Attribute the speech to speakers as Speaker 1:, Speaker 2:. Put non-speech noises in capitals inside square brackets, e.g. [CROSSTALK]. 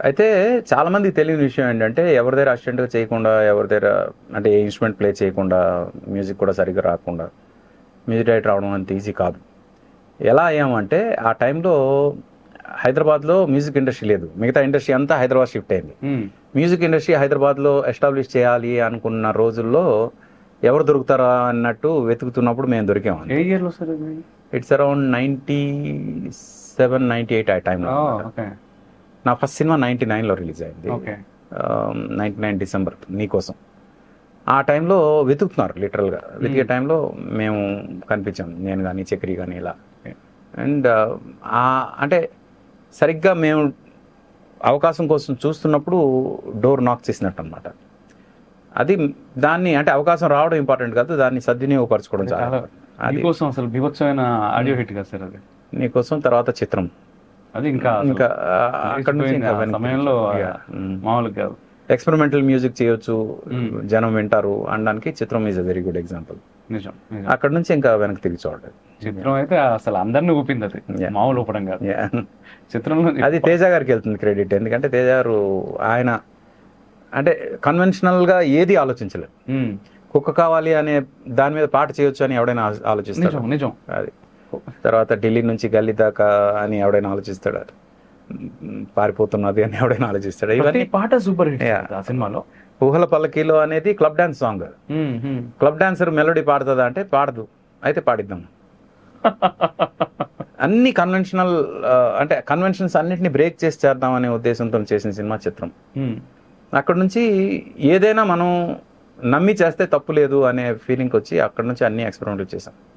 Speaker 1: అయితే చాలా మందికి తెలియని విషయం ఏంటంటే ఎవరి దగ్గర అసిస్టెంట్గా చేయకుండా ఎవరి దగ్గర అంటే ఏ ఇన్స్ట్రుమెంట్ ప్లే చేయకుండా మ్యూజిక్ కూడా సరిగ్గా రాకుండా మ్యూజిక్ డైరెక్టర్ రావడం అంత ఈజీ కాదు. ఎలా అయ్యామంటే ఆ టైంలో హైదరాబాద్లో మ్యూజిక్ ఇండస్ట్రీ లేదు. మిగతా ఇండస్ట్రీ అంతా హైదరాబాద్ షిఫ్ట్ అయింది. మ్యూజిక్ ఇండస్ట్రీ హైదరాబాద్లో ఎస్టాబ్లిష్ చేయాలి అనుకున్న రోజుల్లో ఎవరు దొరుకుతారా అన్నట్టు వెతుకుతున్నప్పుడు మేము దొరికాము it's around ninety seven ninety eight ఆ టైంలో నా ఫస్ట్ సినిమా నైంటీ నైన్లో రిలీజ్ అయింది.
Speaker 2: ఓకే.
Speaker 1: నైంటీ నైన్ డిసెంబర్ నీకోసం. ఆ టైంలో వెతుకుతున్నారు లిటరల్గా. వెతికే టైంలో మేము కనిపించాం నేను కానీ చక్రి కానీ ఇలా. అండ్ అంటే సరిగ్గా మేము అవకాశం కోసం చూస్తున్నప్పుడు డోర్ నాక్ చేసినట్టు అనమాట అది దాన్ని అంటే అవకాశం రావడం ఇంపార్టెంట్ కాదు దాన్ని సద్వినియోగపరచుకోవడం చాలా అది.
Speaker 2: మీకోసం అసలు బీభత్సమైన ఆడియో హిట్ కదా సార్ అది?
Speaker 1: నీకోసం తర్వాత చిత్రం.
Speaker 2: అది ఇంకా
Speaker 1: ఇంకా అక్కడ నుంచి
Speaker 2: సమయంలో. మామూలుగా కాదు
Speaker 1: ఎక్స్పెరిమెంటల్ మ్యూజిక్ చేయొచ్చు. జనం వింటారు అనడానికి చిత్రం is a very good example
Speaker 2: నిజం.
Speaker 1: అక్కడ నుంచి ఇంకా వెనక్కి తిరిగి చూడలేదు
Speaker 2: చిత్రం అయితే అసల్ అందరిని ఊపింది అది. మామూలు ఊపడం కాదు. చిత్రంలో [LAUGHS]
Speaker 1: అది తేజ గారికి వెళ్తుంది క్రెడిట్ ఎందుకంటే తేజ గారు ఆయన అంటే కన్వెన్షనల్గా ఏది ఆలోచించలేదు. కుక్క కావాలి అనే దాని మీద పాట చేయొచ్చు అని ఎవడైనా ఆ- ఆలోచిస్తాడు
Speaker 2: నిజం నిజం
Speaker 1: అది తర్వాత ఢిల్లీ నుంచి గల్లీ దాకా అని ఎవడైనా ఆలోచిస్తాడు? పారిపోతున్నది అని ఎవడైనా ఆలోచిస్తాడు? ఇవన్నీ
Speaker 2: పాట సూపర్ హిట్. ఆ సినిమాలో.
Speaker 1: ఊహల పల్లకీలో అనేది club dance song. Club dancer melody పాడుతుందా అంటే పాడదు. అయితే పాడిద్దాం. [LAUGHS] అన్ని కన్వెన్షనల్ అంటే కన్వెన్షన్స్ అన్నిటిని బ్రేక్ చేసి చేద్దాం అనే ఉద్దేశంతో చేసిన సినిమా చిత్రం. అక్కడ నుంచి ఏదైనా మనం నమ్మి చేస్తే తప్పు లేదు అనే ఫీలింగ్ వచ్చి అక్కడ నుంచి అన్ని ఎక్స్పెరిమెంట్ చేసాం